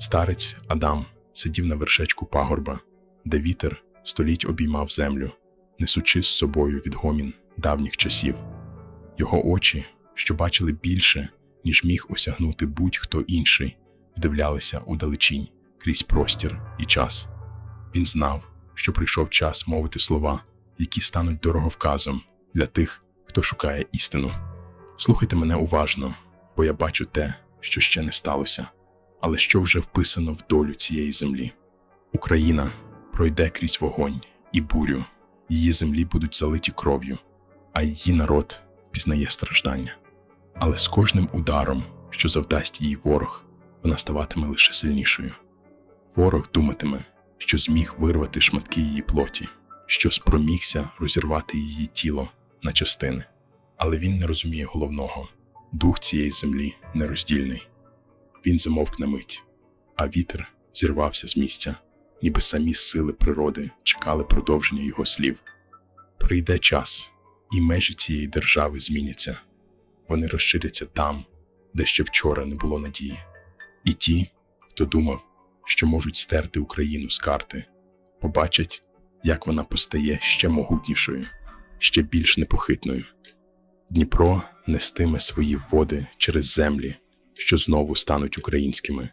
Старець Адам сидів на вершечку пагорба, де вітер століть обіймав землю, несучи з собою відгомін давніх часів. Його очі, що бачили більше, ніж міг осягнути будь-хто інший, вдивлялися у далечінь крізь простір і час. Він знав, що прийшов час мовити слова, які стануть дороговказом для тих, хто шукає істину. Слухайте мене уважно, бо я бачу те, що ще не сталося, але що вже вписано в долю цієї землі. Україна пройде крізь вогонь і бурю, її землі будуть залиті кров'ю, а її народ пізнає страждання. Але з кожним ударом, що завдасть їй ворог, вона ставатиме лише сильнішою. Ворог думатиме, що зміг вирвати шматки її плоті, що спромігся розірвати її тіло на частини. Але він не розуміє головного дух цієї землі нероздільний. Він замовк на мить, а вітер зірвався з місця, ніби самі сили природи чекали продовження його слів. Прийде час, і межі цієї держави зміняться. Вони розширяться там, де ще вчора не було надії. І ті, хто думав, що можуть стерти Україну з карти, побачать, як вона постає ще могутнішою, ще більш непохитною. Дніпро нестиме свої води через землі, що знову стануть українськими,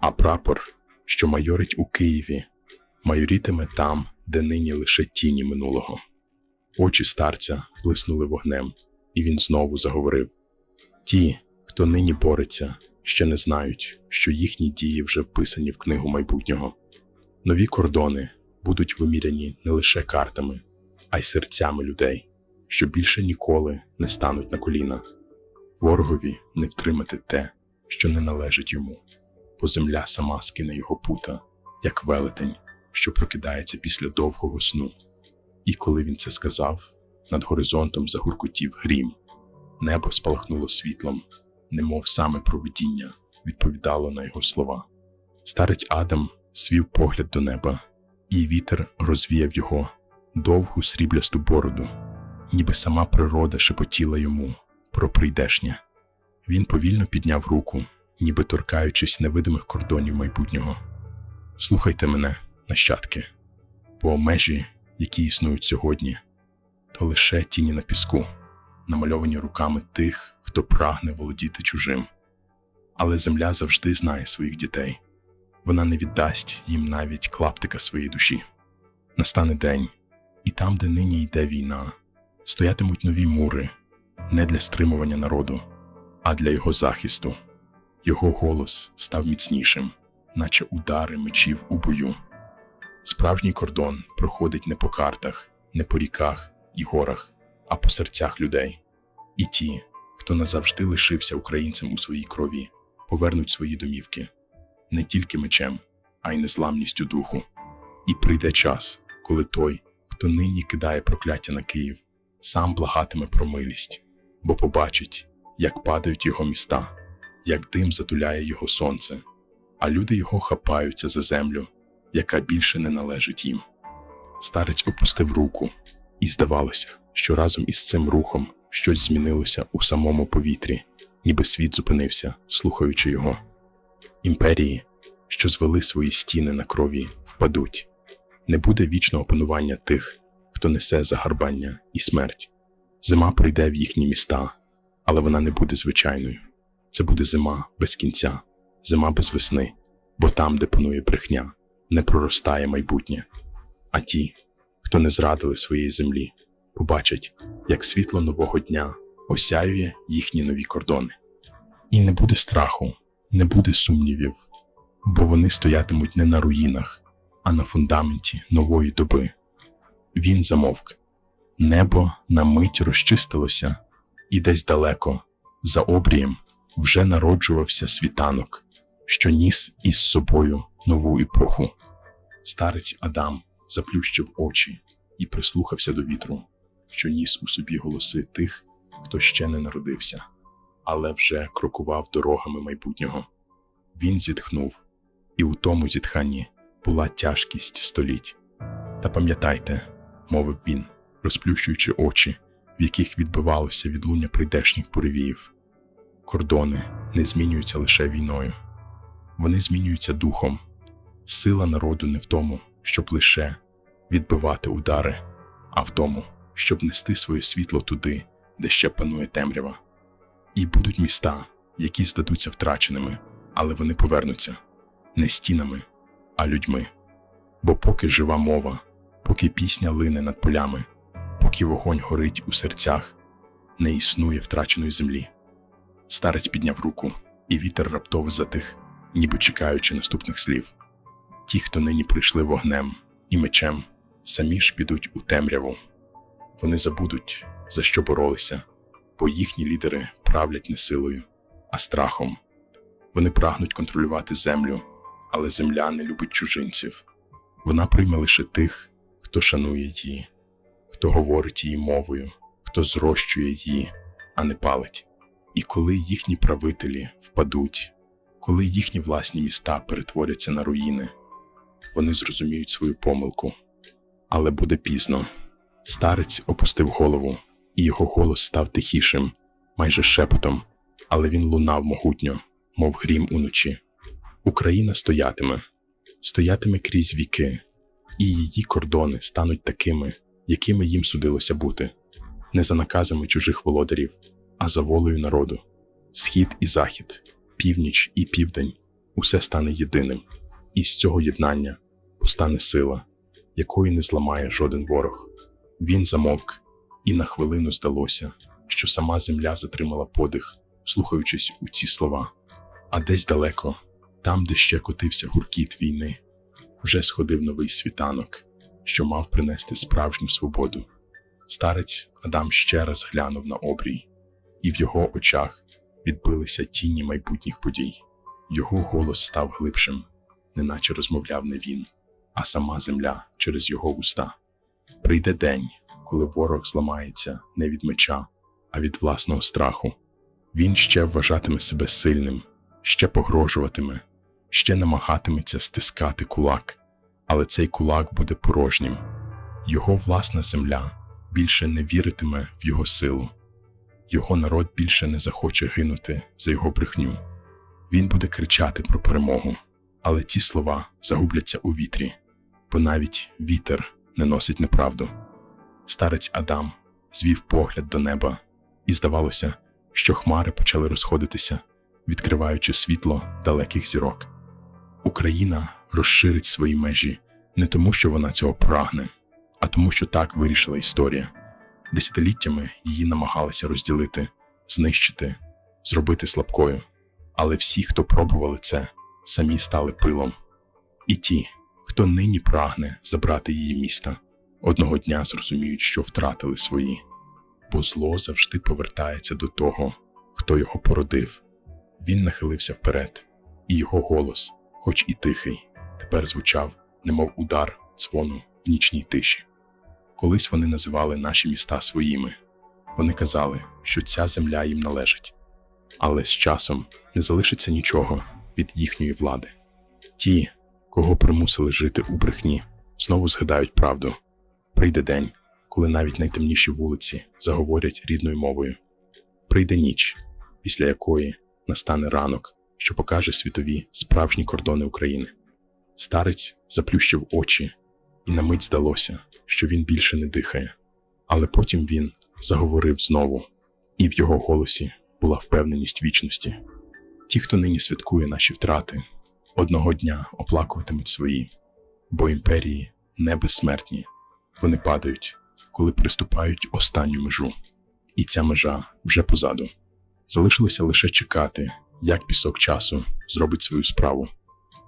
а прапор, що майорить у Києві, майорітиме там, де нині лише тіні минулого. Очі старця блиснули вогнем, і він знову заговорив: Ті, хто нині бореться, ще не знають, що їхні дії вже вписані в книгу майбутнього. Нові кордони будуть виміряні не лише картами, а й серцями людей, що більше ніколи не стануть на коліна. Ворогові не втримати те, що не належить йому, бо земля сама скине його пута, як велетень, що прокидається після довгого сну. І коли він це сказав, над горизонтом загуркотів грім, небо спалахнуло світлом, немов саме провидіння відповідало на його слова. Старець Адам свів погляд до неба, і вітер розвіяв його довгу сріблясту бороду, ніби сама природа шепотіла йому про прийдешнє. Він повільно підняв руку, ніби торкаючись невидимих кордонів майбутнього. Слухайте мене, нащадки, бо межі, які існують сьогодні, то лише тіні на піску, намальовані руками тих, хто прагне володіти чужим. Але земля завжди знає своїх дітей. Вона не віддасть їм навіть клаптика своєї душі. Настане день, і там, де нині йде війна, стоятимуть нові мури не для стримування народу, а для його захисту. Його голос став міцнішим, наче удари мечів у бою. Справжній кордон проходить не по картах, не по ріках і горах, а по серцях людей. І ті, хто назавжди лишився українцем у своїй крові, повернуть свої домівки не тільки мечем, а й незламністю духу. І прийде час, коли той, хто нині кидає прокляття на Київ, сам благатиме про милість, бо побачить, як падають його міста, як дим затуляє його сонце, а люди його хапаються за землю, яка більше не належить їм. Старець опустив руку, і здавалося, що разом із цим рухом щось змінилося у самому повітрі, ніби світ зупинився, слухаючи його. Імперії, що звели свої стіни на крові, впадуть. Не буде вічного панування тих, хто несе загарбання і смерть. Зима прийде в їхні міста, але вона не буде звичайною. Це буде зима без кінця, зима без весни, бо там, де панує брехня, не проростає майбутнє. А ті, хто не зрадили своєї землі, побачать, як світло нового дня осяює їхні нові кордони. І не буде страху, не буде сумнівів, бо вони стоятимуть не на руїнах, а на фундаменті нової доби. Він замовк. Небо на мить розчистилося, і десь далеко, за обрієм, вже народжувався світанок, що ніс із собою нову епоху. Старець Адам заплющив очі і прислухався до вітру, що ніс у собі голоси тих, хто ще не народився, але вже крокував дорогами майбутнього. Він зітхнув, і у тому зітханні була тяжкість століть. Та пам'ятайте, мовив він, розплющуючи очі, в яких відбивалося відлуння прийдешніх буревіїв. Кордони не змінюються лише війною. вони змінюються духом. Сила народу не в тому, щоб лише відбивати удари, а в тому, щоб нести своє світло туди, де ще панує темрява. І будуть міста, які здадуться втраченими, але вони повернуться не стінами, а людьми. Бо поки жива мова, поки пісня лине над полями, поки вогонь горить у серцях, не існує втраченої землі. Старець підняв руку, і вітер раптово затих, ніби чекаючи наступних слів. Ті, хто нині прийшли вогнем і мечем, самі ж підуть у темряву. Вони забудуть, за що боролися, бо їхні лідери правлять не силою, а страхом. Вони прагнуть контролювати землю, але земля не любить чужинців. Вона прийме лише тих, хто шанує її, хто говорить її мовою, хто зрощує її, а не палить. І коли їхні правителі впадуть, коли їхні власні міста перетворяться на руїни, вони зрозуміють свою помилку. Але буде пізно. Старець опустив голову, і його голос став тихішим, майже шепотом, але він лунав могутньо, мов грім уночі. Україна стоятиме, стоятиме крізь віки, і її кордони стануть такими, якими їм судилося бути, не за наказами чужих володарів, а за волею народу. Схід і захід, північ і південь усе стане єдиним, і з цього єднання постане сила, якої не зламає жоден ворог. Він замовк, і на хвилину здалося, що сама земля затримала подих, слухаючись у ці слова. А десь далеко, там, де ще котився гуркіт війни, вже сходив новий світанок, що мав принести справжню свободу. Старець Адам ще раз глянув на обрій, і в його очах відбилися тіні майбутніх подій. Його голос став глибшим, неначе розмовляв не він, а сама земля через його вуста. Прийде день, коли ворог зламається не від меча, а від власного страху. Він ще вважатиме себе сильним, ще погрожуватиме, ще намагатиметься стискати кулак, але цей кулак буде порожнім. Його власна земля більше не віритиме в його силу. Його народ більше не захоче гинути за його брехню. Він буде кричати про перемогу, але ці слова загубляться у вітрі, бо навіть вітер не носить неправду. Старець Адам звів погляд до неба, і здавалося, що хмари почали розходитися, відкриваючи світло далеких зірок. Україна розширить свої межі не тому, що вона цього прагне, а тому, що так вирішила історія. Десятиліттями її намагалися розділити, знищити, зробити слабкою. Але всі, хто пробували це, самі стали пилом. І ті, хто нині прагне забрати її міста, одного дня зрозуміють, що втратили свої, бо зло завжди повертається до того, хто його породив. Він нахилився вперед, і його голос, хоч і тихий, тепер звучав, немов удар дзвону в нічній тиші. Колись вони називали наші міста своїми. Вони казали, що ця земля їм належить, але з часом не залишиться нічого від їхньої влади. Ті, кого примусили жити у брехні, знову згадають правду. Прийде день, коли навіть найтемніші вулиці заговорять рідною мовою. Прийде ніч, після якої настане ранок, що покаже світові справжні кордони України. Старець заплющив очі, і на мить здалося, що він більше не дихає. Але потім він заговорив знову, і в його голосі була впевненість вічності. Ті, хто нині святкує наші втрати, одного дня оплакуватимуть свої, бо імперії не безсмертні, вони падають, коли приступають останню межу. І ця межа вже позаду. Залишилося лише чекати, як пісок часу зробить свою справу.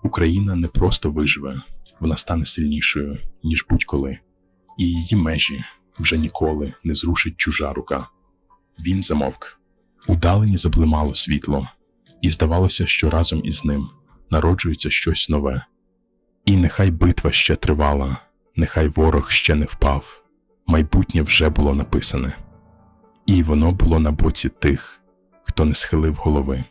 Україна не просто виживе, вона стане сильнішою, ніж будь-коли, і її межі вже ніколи не зрушить чужа рука. Він замовк. Удалені заблимало світло, і здавалося, що разом із ним народжується щось нове. І нехай битва ще тривала, нехай ворог ще не впав, майбутнє вже було написане, і воно було на боці тих, хто не схилив голови.